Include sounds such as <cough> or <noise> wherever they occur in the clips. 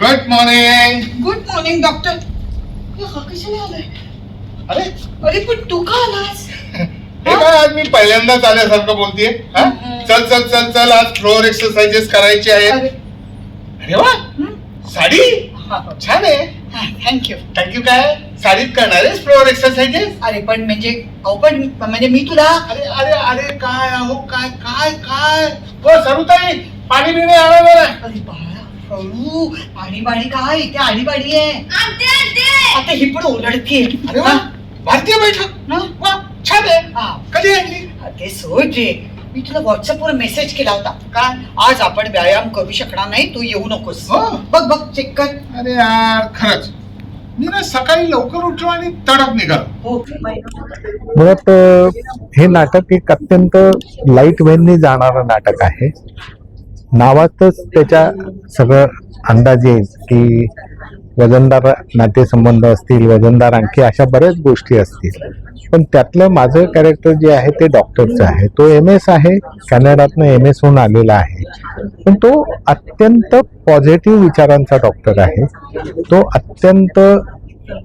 Good morning good morning doctor कशाला आलाय. अरे. अरे पण तू का आलास? हे काय आज मी पहिल्यांदाच आल्यासारखं बोलतीये? हा? चल चल चल चल आज फ्लोअर एक्सरसाइजेस करायचे आहेत. अरे. वा. साडी? छान आहे. थँक्यू थँक्यू काय? साडीत करणार आहेस फ्लोअर एक्सरसाइजेस अरे पण म्हणजे अहो पण म्हणजे मी तुला अरे अरे अरे काय अहो काय काय काय? हो सरुताई पाणी बिणी आणा जरा. अरे बाळा. हळू पाणी बाणी काय? इथे आडी बाडी आहे आता ही पण अरे वा. भारतीय बैठक. ना? वा छान आहे. हा. कधी आणली? ते सोड रे मी तुला व्हॉट्सअपवर मेसेज केला होता. का आज आपण व्यायाम करू शकणार नाही तू येऊ नकोस. हो. बघ बघ चेक कर. अरे यार खरंच. मी ना सकाळी लवकर उठलो आणि तडक निघालो. हो मुळात अ, हे नाटक एक अत्यंत लाइट वेननी जाणारं नाटक आहे. नावातच त्याच्या सगळं अंदाज येईल की वजनदार नातेसंबंध असतील वजनदार आणखी अशा बऱ्याच गोष्टी असतील. पण त्यातलं माझं कॅरेक्टर जे आहे ते डॉक्टरचं आहे. तो एम एस आहे कॅनडातनं एम एस होऊन आलेला आहे. पण तो अत्यंत पॉझिटिव्ह विचारांचा डॉक्टर आहे. तो अत्यंत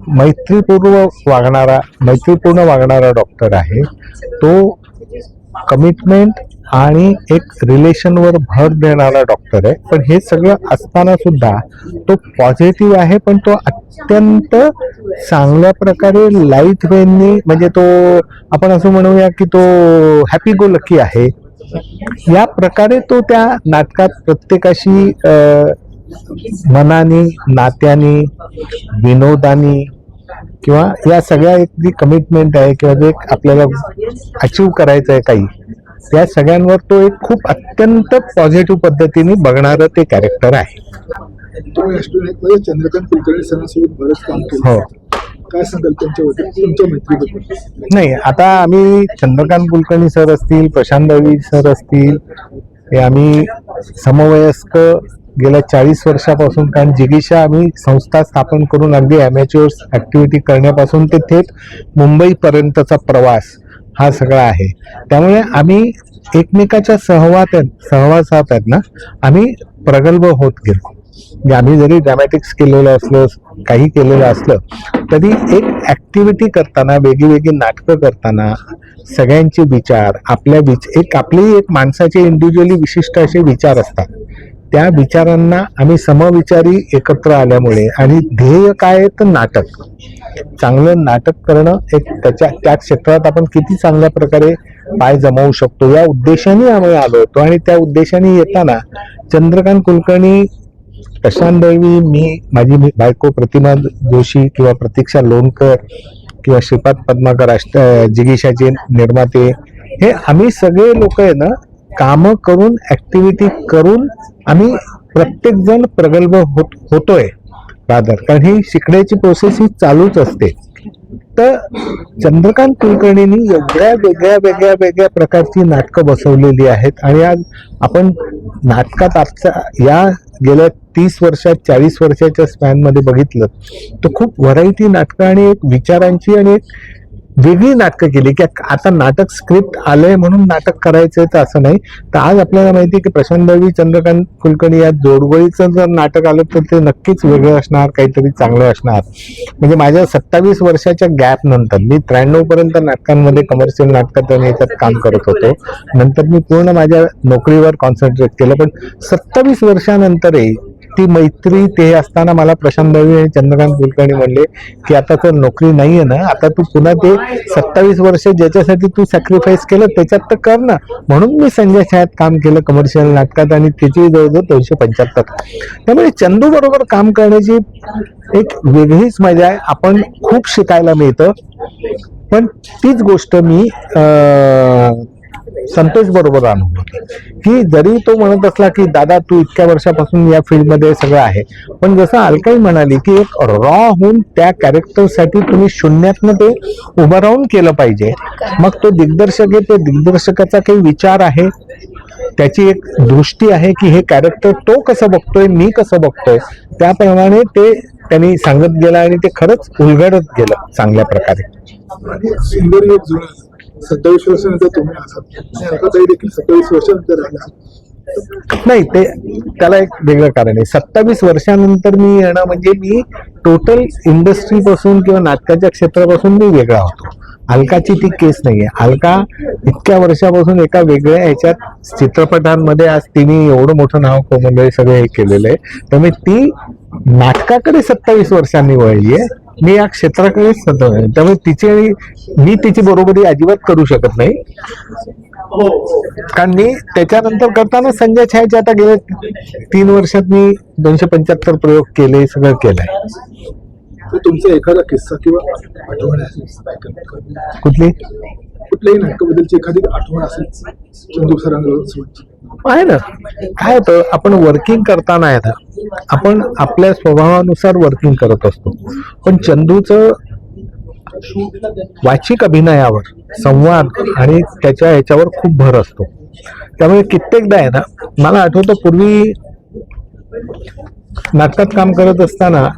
मैत्रीपूर्व वागणारा मैत्रीपूर्ण वागणारा डॉक्टर आहे. तो कमिटमेंट आणि एक रिलेशनवर भर देणारा डॉक्टर आहे. पण हे सगळं असताना सुद्धा तो पॉझिटिव्ह आहे पण तो अत्यंत चांगल्या प्रकारे लाइट वेननी म्हणजे तो आपण असं म्हणूया की तो हॅपी गो लकी आहे. या प्रकारे तो त्या नाटकात प्रत्येकाशी मनाने नात्याने विनोदानी किंवा या सगळ्या एक जी कमिटमेंट आहे किंवा जे आपल्याला अचीव करायचं आहे काही त्या सगळ्यांवर तो एक खूप अत्यंत पॉझिटिव्ह पद्धतीने बघणारं ते कॅरेक्टर आहे. तुम्ही राष्ट्रवादीमध्ये चंद्रकांत कुलकर्णी सरांसोबत बरंच काम केलं. हो. काय सांगाल त्यांच्याबद्दल? तुमच्या मैत्रीबद्दल. नाही आता आम्ही चंद्रकांत कुलकर्णी सर असतील प्रशांत दळवी सर असतील हे आम्ही समवयस्क गेल्या चाळीस वर्षापासून कारण जिगीशा आम्ही संस्था स्थापन करून अगदी अमॅच्युअर्स ऍक्टिव्हिटी करण्यापासून ते थेट मुंबईपर्यंतचा प्रवास हा सगळा आहे. त्यामुळे आम्ही एकमेकाच्या सहवात सहवासात आहेत ना आम्ही प्रगल्भ होत गेलो. म्हणजे आम्ही जरी ड्रॅमॅटिक्स केलेलं असलो काही केलेलं असलं तरी एक ऍक्टिव्हिटी करताना वेगळी वेगळी नाटकं करताना सगळ्यांचे विचार आपल्या विच एक आपली एक माणसाचे इंडिव्हिज्युअली विशिष्ट असे विचार असतात. त्या विचारांना आम्ही समविचारी एकत्र आल्यामुळे आणि ध्येय काय आहे तर नाटक. चांगलं नाटक करणं एक त्याच्या त्या क्षेत्रात आपण किती चांगल्या प्रकारे पाय जमावू शकतो या उद्देशाने आम्ही आलो होतो आणि त्या उद्देशाने येताना चंद्रकांत कुलकर्णी प्रशांत दळवी मी माझी बायको प्रतिमा जोशी किंवा प्रतीक्षा लोणकर किंवा श्रीपाद पद्माकर अष्ट जिगीशाचे निर्माते हे आम्ही सगळे लोक आहे ना कामं करून ऍक्टिव्हिटी करून आम्ही प्रत्येक जण प्रगल्भ होत होतोय रादर कारण ही शिकण्याची प्रोसेस ही चालूच असते. तर चंद्रकांत कुलकर्णींनी एवढ्या वेगळ्या वेगळ्या वेगळ्या प्रकारची नाटकं बसवलेली आहेत. आणि आज आपण नाटकात आजच्या या गेल्या तीस वर्षात चाळीस वर्षाच्या स्पॅनमध्ये बघितलं तर खूप व्हरायटी नाटकं आणि एक विचारांची आणि एक वेगळी नाटकं केली की आता नाटक स्क्रिप्ट आलंय म्हणून नाटक करायचंय तर असं नाही. तर आज आपल्याला माहिती आहे की प्रशांत दळवी चंद्रकांत कुलकर्णी या जोडगोळीचं जर नाटक आलं तर ते नक्कीच वेगळं असणार काहीतरी चांगलं असणार. म्हणजे माझ्या सत्तावीस वर्षाच्या गॅप नंतर मी त्र्याण्णव पर्यंत नाटकांमध्ये कमर्शियल नाटकात आणि याच्यात काम करत होतो. नंतर मी पूर्ण माझ्या नोकरीवर कॉन्सन्ट्रेट केलं. पण सत्तावीस वर्षानंतरही ती मैत्री ते असताना मला प्रशांत दळवी आणि चंद्रकांत कुलकर्णी म्हणले की आता तर नोकरी नाहीये ना आता तू पुन्हा ते सत्तावीस वर्ष ज्याच्यासाठी तू सॅक्रिफाईस केलं त्याच्यात तर कर ना. म्हणून मी संजय छायात काम केलं कमर्शियल नाटकात आणि त्याची जवळजवळ दोनशे पंच्याहत्तर. त्यामुळे चंदू बरोबर काम करण्याची एक वेगळीच मजा आहे. आपण खूप शिकायला मिळतं. पण तीच गोष्ट मी संतोष बरोबर अनुभवली की जरी तो म्हणत असला की दादा तू इतक्या वर्षापासून या फील्डमध्ये सगळं आहे. पण जसं अलकाई म्हणाली की एक रॉ होऊन त्या कॅरेक्टरसाठी तुम्ही शून्यातनं ते उभं राहून केलं पाहिजे. मग तो दिग्दर्शक आहे ते दिग्दर्शकाचा काही विचार आहे? त्याची एक दृष्टी आहे की हे कॅरेक्टर तो कसं बघतोय मी कसं बघतोय? त्याप्रमाणे ते त्यांनी सांगत गेलं आणि ते खरंच उलगडत गेलं चांगल्या प्रकारे. सत्तावीस वर्षानंतर तुम्ही असाल आणि आता देखील सत्तावीस वर्षानंतर राहिला नाही ते त्याला एक वेगळं कारण आहे. सत्तावीस वर्षानंतर मी येणं म्हणजे मी टोटल इंडस्ट्रीपासून किंवा नाटकाच्या क्षेत्रापासून मी वेगळा होतो. अलकाची ती केस नाहीये. अलका इतक्या वर्षापासून एका वेगळ्या ह्याच्यात चित्रपटांमध्ये आज तिने एवढं मोठं नाव मंडळी सगळं हे केलेलं आहे. त्यामुळे ती नाटकाकडे सत्तावीस वर्षांनी वळली आहे. मी या क्षेत्राकडे सत्तावीस त्यामुळे तिची आणि मी तिची बरोबरी अजिबात करू शकत नाही. कारण मी त्याच्यानंतर करताना संजय छायाचे आता गेले तीन वर्षात मी दोनशे पंच्याहत्तर प्रयोग केले सगळं केलंय. तुमचा एखादा किस्सा किंवा आठवण असेल कुठली? कुठल्याही नाटकाबद्दलची एखादी आठवण असेल. आहे ना. काय होतं आपण वर्किंग करताना आहे ना आपण आपल्या स्वभावानुसार वर्किंग करत असतो. पण चंदूचं वाचिक अभिनयावर संवाद आणि त्याच्या ह्याच्यावर खूप भर असतो. त्यामुळे कित्येकदा आहे ना मला आठवतं पूर्वी नाटकात काम करत असताना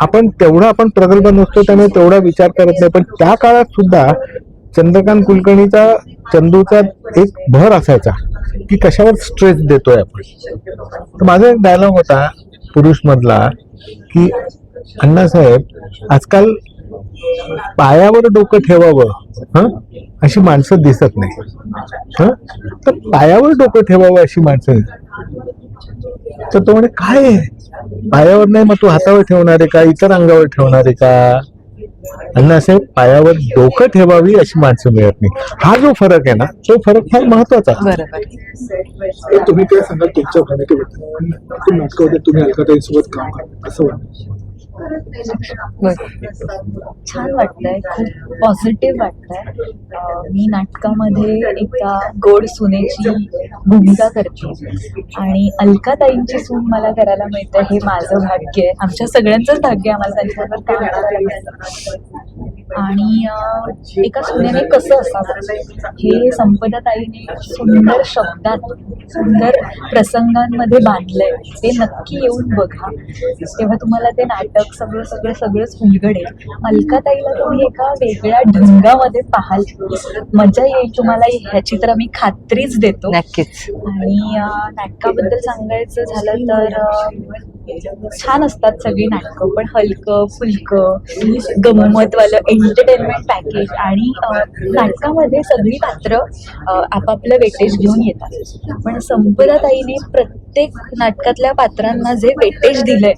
आपण तेवढा आपण प्रगल्भ नसतो त्यामुळे तेवढा विचार करत नाही. पण त्या काळात सुद्धा चंद्रकांत कुलकर्णीचा चंदूचा एक भर असायचा की कशावर स्ट्रेस देतोय आपण. तर माझा एक डायलॉग होता पुरुष मधला की अण्णासाहेब आजकाल पायावर डोकं ठेवावं हं? अशी माणसं दिसत नाही. हं? तर पायावर डोकं ठेवावं अशी माणसं तर तो म्हणे काय आहे? पायावर नाही मग तू हातावर ठेवणार आहे का? इतर अंगावर ठेवणार आहे का? अण्णासाहेब पायावर डोकं ठेवावी अशी माणसं मिळत नाही. हा जो फरक आहे ना तो फरक फार महत्त्वाचा आहे. बरोबर. तर तुम्ही काय सांगाल तुमच्या भूमिकेबद्दल? तुम्ही अलकाताईंसोबत काम करता असं वाटतं. छान वाटतंय खूप पॉझिटिव्ह वाटतंय. मी नाटकामध्ये एका गोड सुनेची भूमिका करते. आणि अलकाताईंची सून मला करायला मिळतं हे माझं भाग्य आहे. आमच्या सगळ्यांचंच भाग्य आहे आम्हाला करायला मिळतं आणि एका सुनेने कसं असावं? हे संपदाताईने सुंदर शब्दात सुंदर प्रसंगांमध्ये बांधलंय. ते नक्की येऊन बघा. तेव्हा तुम्हाला ते नाटक सगळं सगळं सगळंच उलगडेल. अलकाताईला तुम्ही एका वेगळ्या ढंगामध्ये पाहाल. मजा येईल तुम्हाला. ह्याची तर आम्ही खात्रीच देतो. नक्कीच. आणि नाटकाबद्दल सांगायचं झालं तर छान असतात सगळी नाटकं पण हलकं फुलकं गंमतवालं एंटरटेनमेंट पॅकेज आणि नाटकामध्ये सगळी पात्र आपापलं वेटेज घेऊन येतात. पण संपदाताईने प्रत्येक नाटकातल्या पात्रांना जे वेटेज दिलंय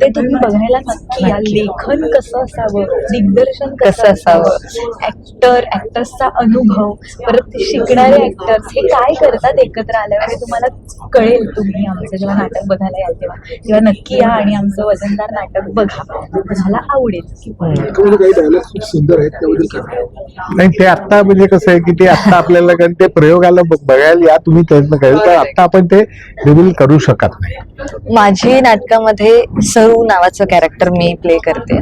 ते तुम्ही बघायला नक्की या. लेखन कसं असावं? दिग्दर्शन कसं असावं? ऍक्टर ऍक्टर्सचा अनुभव परत ते शिकणारे ऍक्टर्स हे काय करतात एकत्र आल्यावर हे तुम्हाला कळेल तुम्ही आमचं जेव्हा नाटक बघायला याल तेव्हा. तेव्हा नक्की या आणि आमचं वजनदार नाटक बघा. तुम्हाला आवडेल सुंदर आहेत त्याबद्दल? नाही ते आता म्हणजे कसं आहे की ते आता आपल्याला कारण ते प्रयोगाला बघायला या तुम्ही प्रयत्न करेल. तर आता आपण ते रिव्हील करू शकत नाही. माझी नाटकामध्ये सरू नावाचं कॅरेक्टर मी प्ले करते.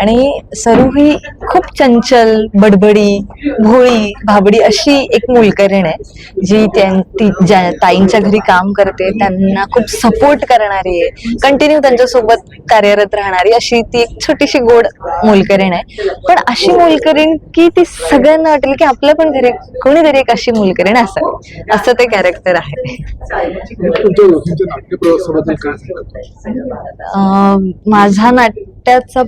आणि सरू ही खूप चंचल बडबडी भोळी भाबडी अशी एक मोलकरीण आहे जी त्यां- ती ज्या ताईंच्या घरी काम करते त्यांना खूप सपोर्ट करणारी आहे. कंटिन्यू त्यांच्यासोबत कार्यरत राहणारी अशी ती एक छोटीशी गोड मोलकरीण आहे. पण अशी मोलकरीण की ती सगळ्यांना वाटेल की आपल्या पण घरी कोणीतरी एक अशी मोलकरीण असावी असं ते कॅरेक्टर आहे. तुमच्या दोघींच्या नाट्य प्रवासाबद्दल काय सांगाल? माझा नाट्याचा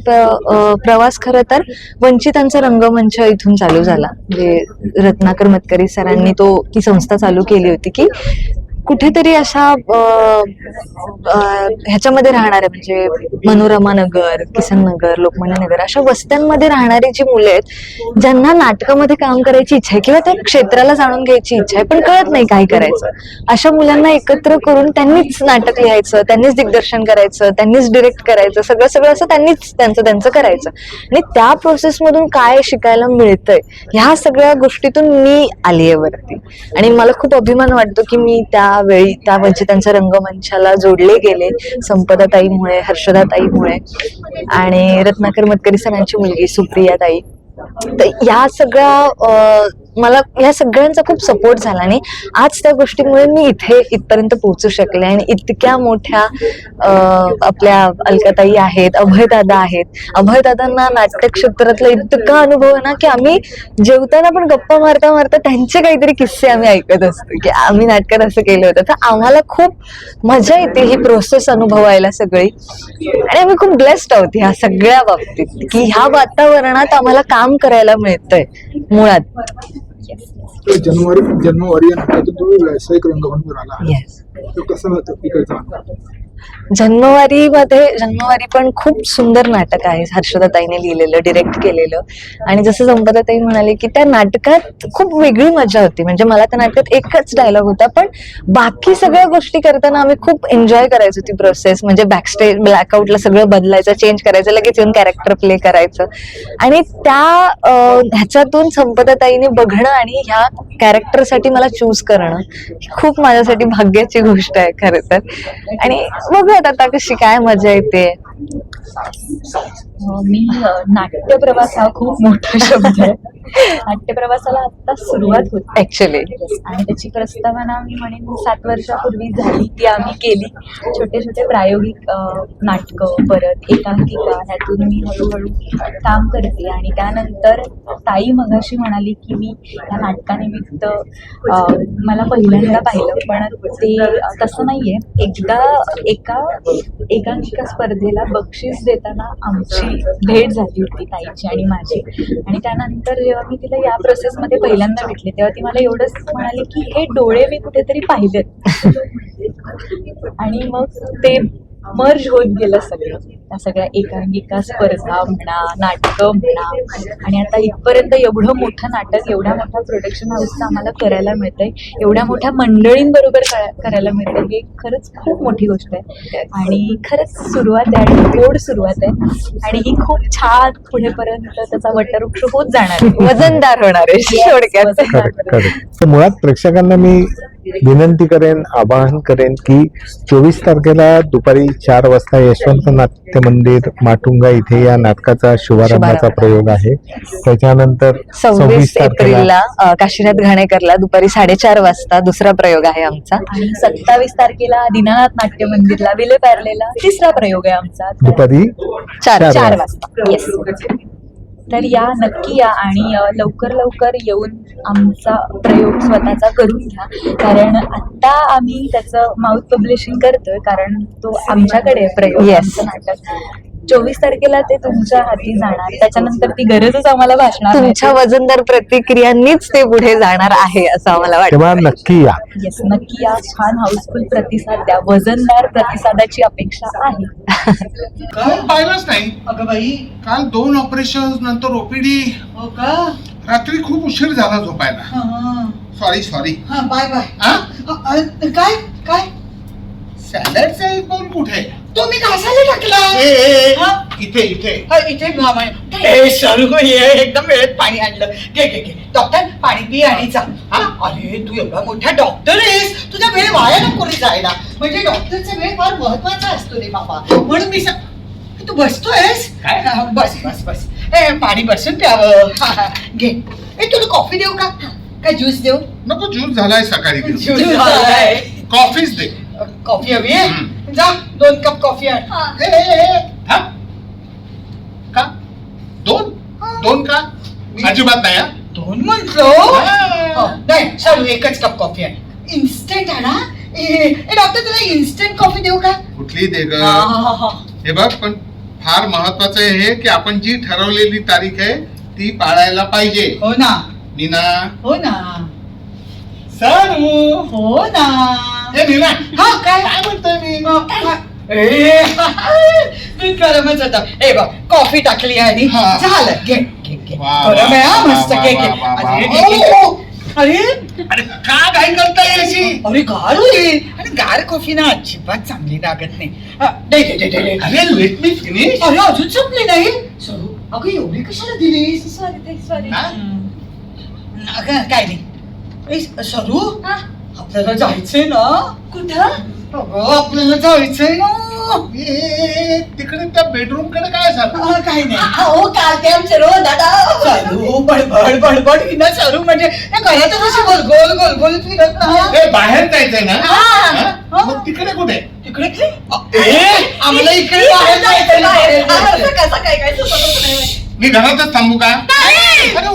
प्रवास खरं तर वंचितांचा रंगमंच इथून चालू झाला. म्हणजे रत्नाकर मतकरी सरांनी तो ती संस्था चालू केली होती की कुठेतरी अशा ह्याच्यामध्ये राहणाऱ्या म्हणजे मनोरमा नगर किसन नगर लोकमान्य नगर अशा वस्त्यांमध्ये राहणारी जी मुलं आहेत ज्यांना नाटकामध्ये काम करायची इच्छा आहे किंवा त्या क्षेत्राला जाणून घ्यायची इच्छा आहे पण कळत नाही काय करायचं. अशा मुलांना एकत्र करून त्यांनीच नाटक लिहायचं त्यांनीच दिग्दर्शन करायचं त्यांनीच डिरेक्ट करायचं सगळं सगळं असं त्यांनीच त्यांचं त्यांचं करायचं. आणि त्या प्रोसेसमधून काय शिकायला मिळतंय ह्या सगळ्या गोष्टीतून मी आली आहे वरती. आणि मला खूप अभिमान वाटतो की मी त्या वेळी त्या वंचितांच्या रंगमंचाला जोडले गेले संपदाताईमुळे हर्षदाताईमुळे. आणि रत्नाकर मतकरी सरांची मुलगी सुप्रिया ताई तर या सगळ्या मला या सगळ्यांचा खूप सपोर्ट झाला आणि आज त्या गोष्टीमुळे मी इथे इथपर्यंत पोहोचू शकले आणि इतक्या मोठ्या आपल्या अलकाताई आहेत अभयदादा आहेत. अभयदादांना नाट्य क्षेत्रातला इतका अनुभव आहे ना की आम्ही जेवताना पण गप्पा मारता मारता त्यांचे काहीतरी किस्से आम्ही ऐकत असतो की आम्ही नाटकात असं केलं होतं. तर आम्हाला खूप मजा येते ही प्रोसेस अनुभवायला सगळी. आणि आम्ही खूप ब्लेस्ड आहोत ह्या सगळ्या बाबतीत की ह्या वातावरणात आम्हाला काम करायला मिळतंय मुळात. तर जानेवारी जानेवारी या नाटकातून तुम्ही व्यावसायिक रंगभूमीवर आला. येस तर कसं होतं तिकडचा अनुभव? जन्मवारी मध्ये जन्मवारी पण खूप सुंदर नाटक आहे हर्षदाताईने लिहिलेलं डिरेक्ट केलेलं. आणि जसं संपदाताई म्हणाले की त्या नाटकात खूप वेगळी मजा होती. म्हणजे मला त्या नाटकात एकच डायलॉग होता पण बाकी सगळ्या गोष्टी करताना आम्ही खूप एन्जॉय करायचो ती प्रोसेस म्हणजे बॅकस्टेज ब्लॅकआउटला सगळं बदलायचं चेंज करायचं लगेच येऊन कॅरेक्टर प्ले करायचं. आणि त्या ह्याच्यातून संपदाताईने बघणं आणि ह्या कॅरेक्टरसाठी मला चूज करणं खूप माझ्यासाठी भाग्याची गोष्ट आहे खरं तर. आणि बघूयात आता कशी काय मजा येते. हो, मी नाट्य प्रवास हा खूप मोठा शब्द आहे. नाट्य प्रवासाला आता सुरुवात होती. ऍक्च्युली आणि त्याची प्रस्तावना मी म्हणेन सात वर्षापूर्वी झाली ती आम्ही केली. छोटे छोटे प्रायोगिक नाटकं परत एकांकिका ह्यातून मी हळूहळू काम करते. आणि त्यानंतर ताई मगाशी म्हणाली की मी या नाटकानिमित्त मला पहिल्यांदा पाहिलं पण ते तसं नाहीये. एकदा एका एकांकिका स्पर्धेला बक्षीस देताना आमची भेट झाली होती ताईची आणि माझी. आणि त्यानंतर जेव्हा मी तिला या प्रोसेसमध्ये पहिल्यांदा भेटले. तेव्हा ती मला एवढंच म्हणाली की हे डोळे मी कुठेतरी पाहिलेत. <laughs> आणि मग ते मर्ज होत गेलं सगळं. त्या सगळ्या एकांकिका स्पर्धा म्हणा नाटकं म्हणा. आणि आता इथपर्यंत एवढं मोठं नाटक एवढ्या मोठ्या प्रोडक्शन हाऊसचं आम्हाला करायला मिळतंय. एवढ्या मोठ्या मंडळींबरोबर करा- करायला मिळतंय. ही खरंच खूप मोठी गोष्ट आहे. आणि खरंच सुरुवात आहे आणि गोड सुरुवात आहे. आणि ही खूप छान पुढेपर्यंत त्याचा वटवृक्ष होत जाणार आहे. वजनदार होणार आहे. मुळात प्रेक्षकांना मी विनंती करेन आवाहन करेन की चोवीस तारखेला दुपारी चार वाजता यशवंत नाट्य मंदिर माटुंगा इथे या नाटकाचा शुभारंभाचा शुभारंभ. प्रयोग आहे. त्याच्यानंतर सव्वीस तारखेला एप्रिलला काशीनाथ घाणेकरला दुपारी साडेचार वाजता दुसरा प्रयोग आहे आमचा. सत्तावीस तारखेला दीनानाथ नाट्य मंदिरला विले पार्लेला तिसरा प्रयोग आहे आमचा. दुपारी चार- चार चार वाजता. तर या नक्की या आणि लवकर लवकर येऊन आमचा प्रयोग स्वतःचा करून घ्या. कारण आता आम्ही त्याचं माउथ पब्लिशिंग करतोय कारण तो आमच्याकडे प्रयोग नाटक. चोवीस तारखेला ते तुमच्या हाती जाणार. त्याच्यानंतर ती गरजच आम्हाला भासणार नाही. तुमच्या वजनदार प्रतिक्रियांनीच ते पुढे जाणार आहे असं आम्हाला वाटतं तेव्हा नक्की या. येस नक्की या. छान हाऊसफुल प्रतिसाद द्या. वजनदार प्रतिसादाची अपेक्षा आहे. काल पाहिलंच नाही. अगं बाई काल दोन ऑपरेशन नंतर ओपीडी हो का? रात्री खूप उशीर झाला झोपायला. हा. सॉरी सॉरी हा बाय बाय हा? अ, अ, काय? काय? सॅलडचा एक बोल कुठे? तो मी घासायला टाकला हा? इथे इथे. हा, इथे मामा ए सरू ये एकदम वेळेत पाणी आणलं. घे घे घे. डॉक्टर पाणी पी आणि जा. हा? अरे तू एवढा मोठा डॉक्टर आहेस. तुझा वेळ वाया नको रे जायला. म्हणजे डॉक्टरचा वेळ फार महत्त्वाचा असतो रे बाबा म्हणून मी सा- तू बसतोयस? काय? हा, बस बस बस. ए पाणी बसून प्यावं हा, हा, घे. ए तुला कॉफी देऊ का? काय ज्यूस देऊ? नको ज्यूस झालाय सकाळी. ज्यूस झालाय. कॉफीच दे. कॉफी हवी आहे? हम्म. जा दोन कप कॉफी आण. ए, ए, ए, ए. थांब. का? दोन? दोन का? अजिबात नाही हा. दोन म्हंटलो? हा. नाही चालू एकच कप कॉफी आहे इन्स्टंट आणा ए ए, डॉक्टर तुला इन्स्टंट कॉफी देऊ का? कुठली दे ग? हा, हा, हा, हा. हे बघ पण फार महत्वाचं आहे हे की आपण जी ठरवलेली तारीख आहे ती पाळायला पाहिजे. हो ना. नीना. हो ना. सरू हो ना. हे नीना हा काय काय म्हणतोय मी हा. ए, दूध गरमच होतं ए बघ कॉफी टाकली आणि हा. झालं घे घे घे वा, गरम आहे हा, वा, मस्त वा, घे घे वा, वा, वा. अरे, घे, घे, घे. अरे अरे का घाई करताय अशी अरे गार होईल आणि गार कॉफी ना अजिबात चांगली लागत नाही हा, दे दे दे दे दे. अरे लेट मी फिनिश अरे अजून संपली नाही सरू अगं एवढी कशाला दिलीस सॉरी सॉरी हा? अगं काय नाही ए, सरू आपल्याला जायचंय ना? कुठं? अगं आपल्याला जायचंय ना? ए, तिकडे त्या बेडरूमकडे काय झालं काही नाही. हो काल ते आमचे रो दादा चालू. बडबड बडबड ही ना चालू. म्हणजे अशी गोल गोल गोल गोल फिरत ए, बाहेर जायचंय ना? हा. हा? मग तिकडे कुठे? तिकडे ए आम्हाला इकडे बाहेर जायचंय. कसं काय काय सुचतच नाही. मी घरातच थांबू का. अरे